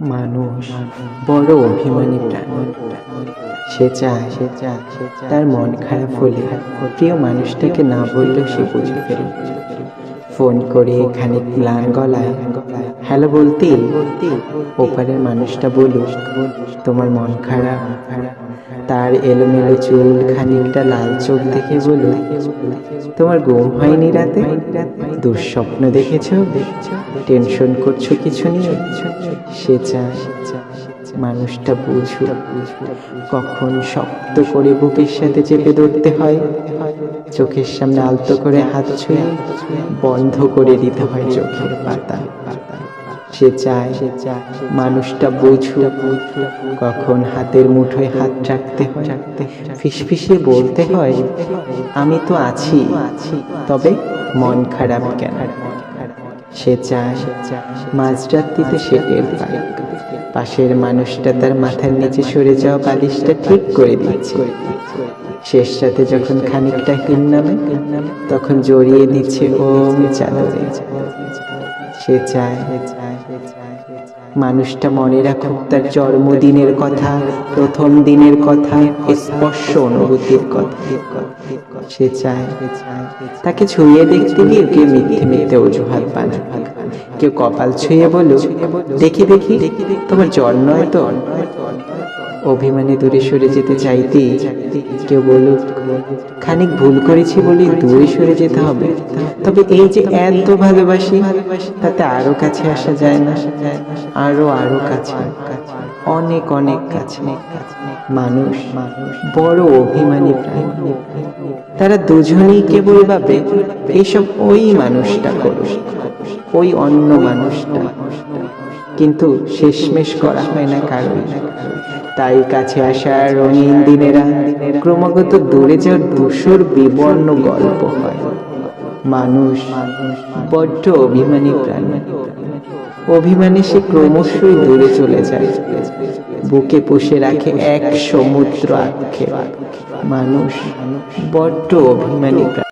মানুষ, বড় অভিমানী প্রাণী। সে চায় সে চায় তার মন খারাপ হলে প্রিয় মানুষটাকে না বললেও সে বুঝে ফেলে। ফোন করে খানিক ম্লান গলায়, হ্যালো বলতে, ওপারের মানুষটা বলুক, তোমার মন খারাপ? তার এলোমেলো চুল খানিকটা লাল চোখ দেখে বলো তোমার ঘুম হয়নি রাতে? দুঃস্বপ্ন দেখেছ? টেনশন করছ কিছু নিয়ে? সে চায় মানুষটা বুঝু কখন শক্ত করে বুকের সাথে চেপে ধরতে হয়? চোখের সামনে আলতো করে হাত ছুঁয়ে বন্ধ করে দিতে হয় চোখের পাতা। সে চায় সে চায় মানুষটা বুঝু কখন হাতের মুঠোয় হাত রাখতে ফিসফিসিয়ে বলতে হয়, আমি তো আছি, তবে মন খারাপ কেন? সে চায় মাঝরাত্রিতে সে টের পায়। পাশের মানুষটা তার মাথার নিচে সরে যাওয়া বালিশটা ঠিক করে দিচ্ছে শেষ রাতে যখন খানিকটা হিম নামে, তখন জড়িয়ে দিচ্ছে ওম চাদরে সে চায়, মানুষটা মনে রাখুক তার জন্মদিনের কথা, প্রথম দিনের কথা, স্পর্শ অনুভূতির কথা। সে চায়, তাকে ছুঁয়ে দেখতে গিয়ে কেউ মিথ্যে মিথ্যে অজুহাত বানায় কেউ কপাল ছুঁয়ে বলো দেখি দেখি, তোমার জ্বর নয় তো? অভিমানে দূরে সরে যেতে চাইতে কেউ বলুক, খানিক ভুল করেছি বলে দূরে সরে যেতে হবে। তবে এই যে এত ভালোবাসি, তাতে আরও কাছে আসা যায় না। আরও আরও কাছে। অনেক অনেক কাছে। মানুষ, বড় অভিমানী প্রাণী। তারা দুজনেই কেবল ভাবে, এইসব ওই মানুষটা করুক, ওই অন্য মানুষটা কিন্তু শেষমেশ করা হয় না কারণ তাই কাছে আসা রঙিন দিনেরা ক্রমাগত দূরে যাওয়ার ধূসর বিবর্ণ গল্প হয়। মানুষ বড্ড অভিমানী প্রাণী। অভিমানে সে ক্রমশই দূরে চলে যায়। বুকে পুষে রাখে এক সমুদ্র আক্ষেপ। মানুষ বড্ড অভিমানী প্রাণী।